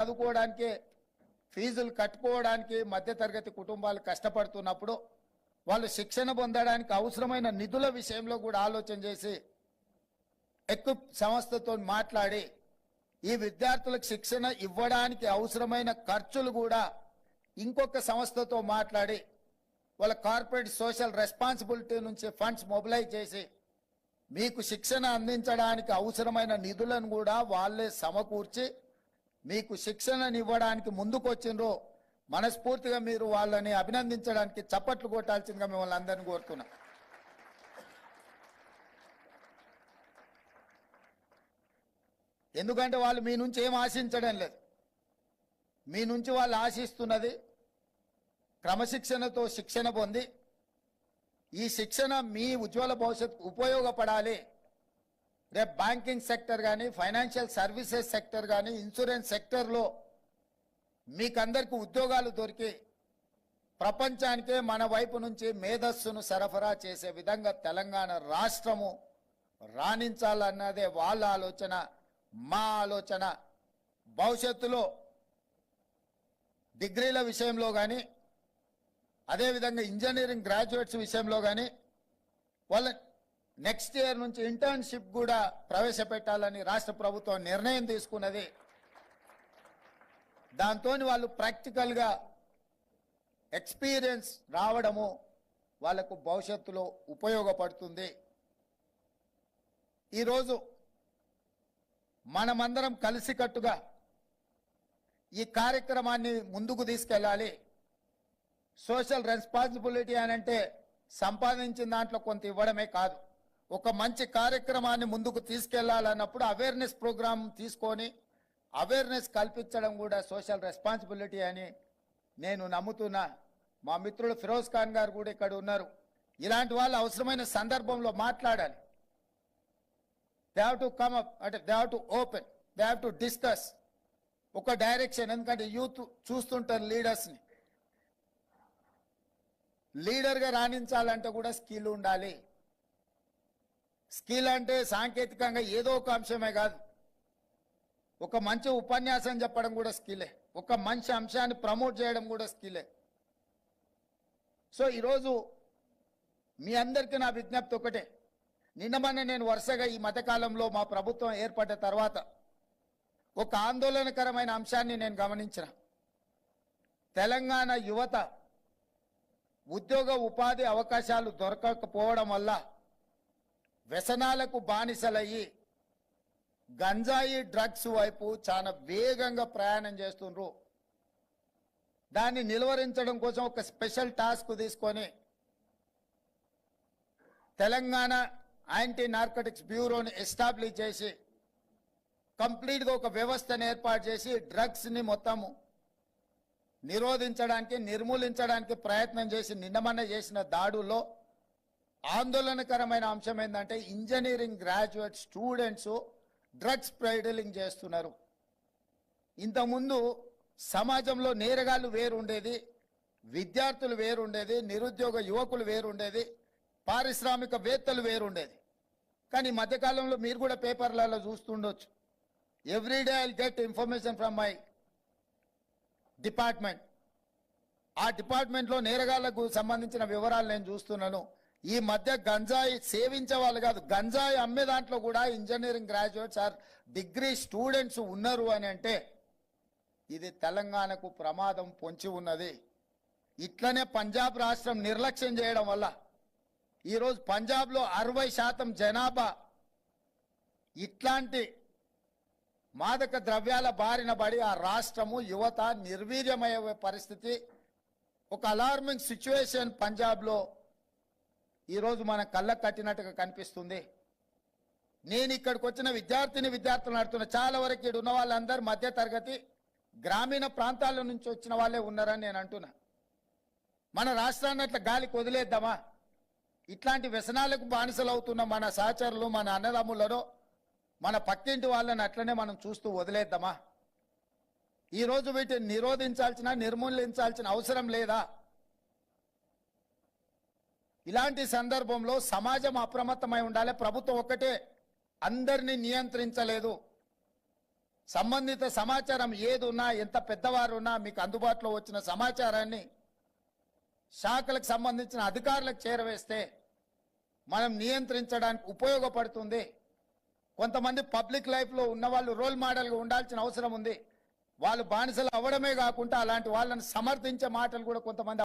చదువుకోవడానికి ఫీజులు కట్టుకోవడానికి మధ్యతరగతి కుటుంబాలు కష్టపడుతున్నప్పుడు వాళ్ళు శిక్షణ పొందడానికి అవసరమైన నిధుల విషయంలో కూడా ఆలోచన చేసి ఎక్విప్ సంస్థతో మాట్లాడి ఈ విద్యార్థులకు శిక్షణ ఇవ్వడానికి అవసరమైన ఖర్చులు కూడా ఇంకొక సంస్థతో మాట్లాడి వాళ్ళ కార్పొరేట్ సోషల్ రెస్పాన్సిబిలిటీ నుంచి ఫండ్స్ మొబిలైజ్ చేసి మీకు శిక్షణ అందించడానికి అవసరమైన నిధులను కూడా వాళ్ళే సమకూర్చి మీకు శిక్షణను ఇవ్వడానికి ముందుకు మనస్ఫూర్తిగా మీరు వాళ్ళని అభినందించడానికి చప్పట్లు కొట్టాల్సిందిగా మిమ్మల్ని అందరినీ కోరుతున్నా. ఎందుకంటే వాళ్ళు మీ నుంచి ఏం ఆశించడం లేదు. మీ నుంచి వాళ్ళు ఆశిస్తున్నది క్రమశిక్షణతో శిక్షణ పొంది ఈ శిక్షణ మీ ఉజ్వల భవిష్యత్ ఉపయోగపడాలి. రేపు బ్యాంకింగ్ సెక్టర్ కానీ ఫైనాన్షియల్ సర్వీసెస్ సెక్టర్ కానీ ఇన్సూరెన్స్ సెక్టర్లో మీకందరికీ ఉద్యోగాలు దొరికి ప్రపంచానికే మన వైపు నుంచి మేధస్సును సరఫరా చేసే విధంగా తెలంగాణ రాష్ట్రము రాణించాలన్నదే వాళ్ళ ఆలోచన మా ఆలోచన. భవిష్యత్తులో డిగ్రీల విషయంలో కానీ అదేవిధంగా ఇంజనీరింగ్ గ్రాడ్యుయేట్స్ విషయంలో కానీ వాళ్ళ నెక్స్ట్ ఇయర్ నుంచి ఇంటర్న్షిప్ కూడా ప్రవేశపెట్టాలని రాష్ట్ర ప్రభుత్వం నిర్ణయం తీసుకున్నది. దాంతో వాళ్ళు ప్రాక్టికల్గా ఎక్స్పీరియన్స్ రావడము వాళ్ళకు భవిష్యత్తులో ఉపయోగపడుతుంది. ఈరోజు మనమందరం కలిసికట్టుగా ఈ కార్యక్రమాన్ని ముందుకు తీసుకెళ్ళాలి. సోషల్ రెస్పాన్సిబిలిటీ అని అంటే సంపాదించిన దాంట్లో కొంత ఇవ్వడమే కాదు. ఒక మంచి కార్యక్రమాన్ని ముందుకు తీసుకెళ్ళాలన్నప్పుడు అవేర్నెస్ ప్రోగ్రామ్ తీసుకొని అవేర్నెస్ కల్పించడం కూడా సోషల్ రెస్పాన్సిబిలిటీ అని నేను నమ్ముతున్నా. మా మిత్రుడు ఫిరోజ్ ఖాన్ గారు కూడా ఇక్కడ ఉన్నారు. ఇలాంటి వాళ్ళు అవసరమైన సందర్భంలో మాట్లాడాలి. They have to come up అంటే they have to open they have to discuss ఒక డైరెక్షన్ ఎందుకంటే యూత్ చూస్తుంటారు లీడర్స్ని లీడర్గా రాణించాలంటే కూడా స్కిల్ ఉండాలి. స్కిల్ అంటే సాంకేతికంగా ఏదో ఒక అంశమే కాదు. ఒక మంచి ఉపన్యాసం చెప్పడం కూడా స్కిలే. ఒక మంచి అంశాన్ని ప్రమోట్ చేయడం కూడా స్కిలే. సో ఈరోజు మీ అందరికీ నా విజ్ఞప్తి ఒకటే. నిన్న నేను వరుసగా ఈ మధ్యకాలంలో మా ప్రభుత్వం ఏర్పడ్డ తర్వాత ఒక ఆందోళనకరమైన అంశాన్ని నేను గమనించిన. తెలంగాణ యువత ఉద్యోగ ఉపాధి అవకాశాలు దొరకకపోవడం వల్ల వ్యసనాలకు బానిసలయ్యి గంజాయి డ్రగ్స్ వైపు చాలా వేగంగా ప్రయాణం చేస్తుండ్రు. దాన్ని నిలువరించడం కోసం ఒక స్పెషల్ టాస్క్ తీసుకొని తెలంగాణ యాంటీ నార్కటిక్స్ బ్యూరోని ఎస్టాబ్లిష్ చేసి కంప్లీట్గా ఒక వ్యవస్థను ఏర్పాటు చేసి డ్రగ్స్ని మొత్తము నిరోధించడానికి నిర్మూలించడానికి ప్రయత్నం చేసి నిన్నమన్న చేసిన దాడుల్లో ఆందోళనకరమైన అంశం ఏంటంటే engineering graduate students drugs peddling చేస్తున్నారు. ఇంతకుముందు సమాజంలో నేరగాళ్ళు వేరుండేది విద్యార్థులు వేరుండేది నిరుద్యోగ యువకులు వేరుండేది పారిశ్రామికవేత్తలు వేరుండేది. కానీ ఈ మధ్యకాలంలో మీరు కూడా పేపర్లలో చూస్తుండొచ్చు. Everyday I get information from my department ఆ డిపార్ట్మెంట్లో నేరగాళ్ళకు సంబంధించిన వివరాలు నేను చూస్తున్నాను. ఈ మధ్య గంజాయి సేవించే వాళ్ళు కాదు గంజాయి అమ్మే దాంట్లో కూడా engineering graduates or degree students ఉన్నారు అని అంటే ఇది తెలంగాణకు ప్రమాదం పొంచి ఉన్నది. ఇట్లనే పంజాబ్ రాష్ట్రం నిర్లక్ష్యం చేయడం వల్ల ఈరోజు పంజాబ్లో అరవై శాతం జనాభా ఇట్లాంటి మాదక ద్రవ్యాల బారిన పడి ఆ రాష్ట్రము యువత నిర్వీర్యమయ్యే పరిస్థితి. ఒక అలార్మింగ్ సిచ్యువేషన్ పంజాబ్లో ఈరోజు మన కళ్ళకు కట్టినట్టుగా కనిపిస్తుంది. నేను ఇక్కడికి వచ్చిన విద్యార్థిని విద్యార్థులు నడుతున్న చాలా వరకు ఇక్కడ ఉన్న వాళ్ళందరూ మధ్య తరగతి గ్రామీణ ప్రాంతాల నుంచి వచ్చిన వాళ్ళే ఉన్నారని నేను అంటున్నా. మన రాష్ట్రాన్ని అట్లా గాలికి వదిలేద్దామా? ఇట్లాంటి వ్యసనాలకు బానిసలు అవుతున్న మన సహచరులు మన అన్నదమ్ములను మన పక్కింటి వాళ్ళని అట్లనే మనం చూస్తూ వదిలేద్దామా? ఈరోజు వీటిని నిరోధించాల్సిన నిర్మూలించాల్సిన అవసరం లేదా? ఇలాంటి సందర్భంలో సమాజం అప్రమత్తమై ఉండాలి. ప్రభుత్వం ఒక్కటే. అందరినీ నియంత్రించలేదు. సంబంధిత సమాచారం ఏది ఉన్నా ఎంత పెద్దవారున్నా మీకు అందుబాటులో వచ్చిన సమాచారాన్ని శాఖలకు సంబంధించిన అధికారులకు చేరవేస్తే మనం నియంత్రించడానికి ఉపయోగపడుతుంది. కొంతమంది పబ్లిక్ లైఫ్లో ఉన్న వాళ్ళు రోల్ మోడల్గా ఉండాల్సిన అవసరం ఉంది. వాళ్ళు బానిసలు అవ్వడమే కాకుండా అలాంటి వాళ్ళని సమర్థించే మాటలు కూడా కొంతమంది